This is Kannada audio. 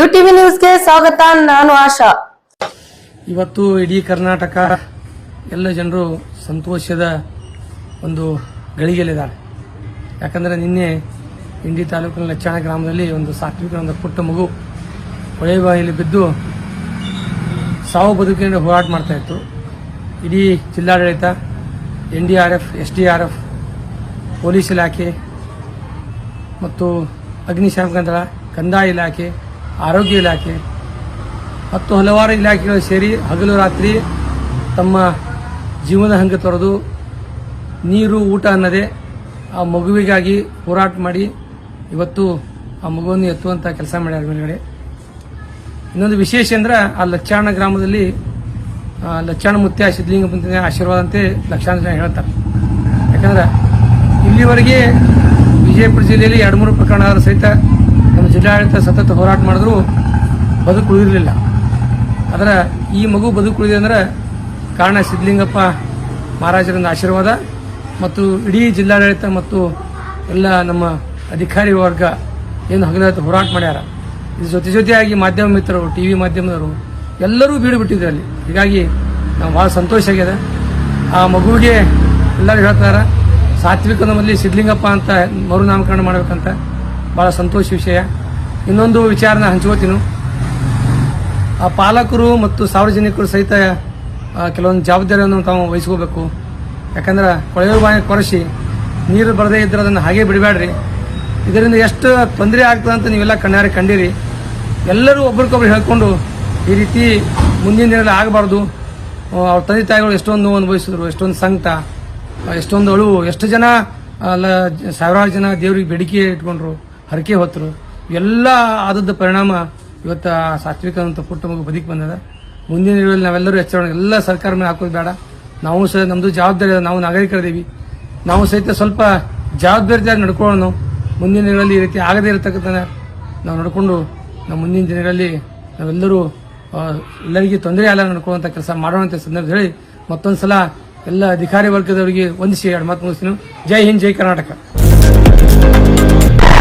ಯು ಟಿವಿ ನ್ಯೂಸ್ಗೆ ಸ್ವಾಗತ, ನಾನು ಆಶಾ. ಇವತ್ತು ಇಡೀ ಕರ್ನಾಟಕ, ಎಲ್ಲ ಜನರು ಸಂತೋಷದ ಒಂದು ಗಳಿಗೆಯಲ್ಲಿದ್ದಾರೆ. ಯಾಕಂದರೆ ನಿನ್ನೆ ಇಂಡಿ ತಾಲೂಕಿನ ಲಚ್ಚಾಣ ಗ್ರಾಮದಲ್ಲಿ ಒಂದು ಸಾತ್ವಿಕ ಒಂದು ಪುಟ್ಟ ಮಗು ಹೊಳೆ ಬಾಯಲ್ಲಿ ಬಿದ್ದು ಸಾವು ಬದುಕಿನ ಹೋರಾಟ ಮಾಡ್ತಾ ಇತ್ತು. ಇಡೀ ಜಿಲ್ಲಾಡಳಿತ, N D R F, S D R F, police ಇಲಾಖೆ ಮತ್ತು ಅಗ್ನಿಶಾಮಕ ದಳ, ಕಂದಾಯ ಇಲಾಖೆ ಆರೋಗ್ಯ ಇಲಾಖೆ ಮತ್ತು ಹಲವಾರು ಇಲಾಖೆಗಳು ಸೇರಿ ಹಗಲು ರಾತ್ರಿ ತಮ್ಮ ಜೀವನ ಹಂಗೆ ತೊರೆದು ನೀರು, ಊಟ ಅನ್ನದೇ ಆ ಮಗುವಿಗಾಗಿ ಹೋರಾಟ ಮಾಡಿ ಇವತ್ತು ಆ ಮಗುವನ್ನು ಎತ್ತುವಂಥ ಕೆಲಸ ಮಾಡ್ಯಾರ ಮೇಲ್ಗಡೆ. ಇನ್ನೊಂದು ವಿಶೇಷ ಅಂದ್ರೆ ಆ ಲಚ್ಚಾಣ ಗ್ರಾಮದಲ್ಲಿ ಲಚ್ಚಾಣ ಮುತ್ಯ ಸಿದ್ಧಲಿಂಗ ಮುಂತಿನ ಆಶೀರ್ವಾದ ಅಂತೆ ಲಕ್ಷಾಂತರ ಹೇಳ್ತಾರೆ. ಯಾಕಂದ್ರೆ ಇಲ್ಲಿವರೆಗೆ ವಿಜಯಪುರ ಜಿಲ್ಲೆಯಲ್ಲಿ ಎರಡು ಮೂರು ಪ್ರಕರಣಗಳ ಸಹಿತ ಜಿಲ್ಲಾಡಳಿತ ಸತತ ಹೋರಾಟ ಮಾಡಿದ್ರು ಬದುಕು ಉಳಿದಿರಲಿಲ್ಲ ಅದರ ಈ ಮಗು ಬದುಕು ಉಳಿದಿದೆ ಅಂದ್ರೆ ಕಾರಣ ಸಿದ್ಧಲಿಂಗಪ್ಪ ಮಹಾರಾಜರಿಂದ ಆಶೀರ್ವಾದ ಮತ್ತು ಇಡೀ ಜಿಲ್ಲಾಡಳಿತ ಮತ್ತು ಎಲ್ಲ ನಮ್ಮ ಅಧಿಕಾರಿ ವರ್ಗ ಏನು ಹಗಲತ್ತು ಹೋರಾಟ ಮಾಡ್ಯಾರ. ಇದು ಜೊತೆ ಜೊತೆಯಾಗಿ ಮಾಧ್ಯಮ ಮಿತ್ರರು, ಟಿ ವಿ ಮಾಧ್ಯಮದವರು ಎಲ್ಲರೂ ಬೀಡು ಬಿಟ್ಟಿದ್ರು ಅಲ್ಲಿ. ಹೀಗಾಗಿ ನಾವು ಭಾಳ ಸಂತೋಷ ಆಗಿದೆ ಆ ಮಗುವಿಗೆ ಎಲ್ಲರೂ ಹೇಳ್ತಾರೆ, ಸಾತ್ವಿಕ ನಮ್ಮಲ್ಲಿ ಸಿದ್ಧಲಿಂಗಪ್ಪ ಅಂತ ಮರುನಾಮಕರಣ ಮಾಡ್ಬೇಕಂತ. ಭಾಳ ಸಂತೋಷ ವಿಷಯ. ಇನ್ನೊಂದು ವಿಚಾರನ ಹಂಚ್ಕೋತೀನಿ. ಆ ಪಾಲಕರು ಮತ್ತು ಸಾರ್ವಜನಿಕರು ಸಹಿತ ಕೆಲವೊಂದು ಜವಾಬ್ದಾರಿಯನ್ನು ತಾವು ವಹಿಸ್ಕೋಬೇಕು. ಯಾಕಂದ್ರೆ ಕೊಳೆಯ ಬಾಯಿ ಕೊರೆಸಿ, ನೀರು ಬರದೇ ಇದ್ರೆ ಅದನ್ನು ಹಾಗೆ ಬಿಡಬೇಡ್ರಿ. ಇದರಿಂದ ಎಷ್ಟು ತೊಂದರೆ ಆಗ್ತದೆ ಅಂತ ನೀವೆಲ್ಲ ಕಣ್ಣಾರೆ ಕಂಡಿರಿ. ಎಲ್ಲರೂ ಒಬ್ರಿಗೊಬ್ರು ಹೇಳ್ಕೊಂಡು ಈ ರೀತಿ ಮುಂದಿನ ದಿನದಲ್ಲಿ ಆಗಬಾರ್ದು. ಅವ್ರ ತಂದೆ ತಾಯಿಗಳು ಎಷ್ಟೊಂದು ನೋವು ಅನುಭವಿಸಿದ್ರು ಎಷ್ಟೊಂದು ಸಂಕಟ, ಎಷ್ಟೊಂದು ಅಳುವು, ಎಷ್ಟು ಜನ ಸಾವಿರಾರು ಜನ ದೇವ್ರಿಗೆ ಬೇಡಿಕೆ ಇಟ್ಕೊಂಡ್ರು. ಹರಕೆ ಹೊತ್ತರು. ಎಲ್ಲ ಆದದ್ದು ಪರಿಣಾಮ ಇವತ್ತು ಸಾತ್ವಿಕ ಅಂತ ಪುಟ್ಟ ಮಗು ಬದುಕಿ ಬಂದದ. ಮುಂದಿನ ದಿನಗಳಲ್ಲಿ ನಾವೆಲ್ಲರೂ ಎಚ್ಚರ ಎಲ್ಲ ಸರ್ಕಾರ ಮೇಲೆ ಹಾಕೋದು ಬೇಡ. ನಾವು ಸಹ ನಮ್ಮದು ಜವಾಬ್ದಾರಿ ನಾವು ನಾಗರಿಕರಿದ್ದೀವಿ. ನಾವು ಸಹಿತ ಸ್ವಲ್ಪ ಜವಾಬ್ದಾರಿಯಾಗಿ ನಡ್ಕೊಳ್ಳೋಣ. ಮುಂದಿನ ದಿನಗಳಲ್ಲಿ ಈ ರೀತಿ ಆಗದೇ ಇರತಕ್ಕಂಥ ನಾವು ನಡ್ಕೊಂಡು ನಮ್ಮ ಮುಂದಿನ ದಿನಗಳಲ್ಲಿ ನಾವೆಲ್ಲರೂ ಎಲ್ಲರಿಗೆ ತೊಂದರೆ ಅಲ್ಲ ನಡ್ಕೊಳ್ಳುವಂಥ ಕೆಲಸ ಮಾಡೋಣ ಅಂತ ಸಂದರ್ಭ ಹೇಳಿ ಮತ್ತೊಂದ್ಸಲ ಎಲ್ಲ ಅಧಿಕಾರಿ ವರ್ಗದವರಿಗೆ ವಂದಿಸಿ ಎರಡು ಮಾತು ಮುಗಿಸ್ತೀನಿ. ಜೈ ಹಿಂದ್, ಜೈ ಕರ್ನಾಟಕ.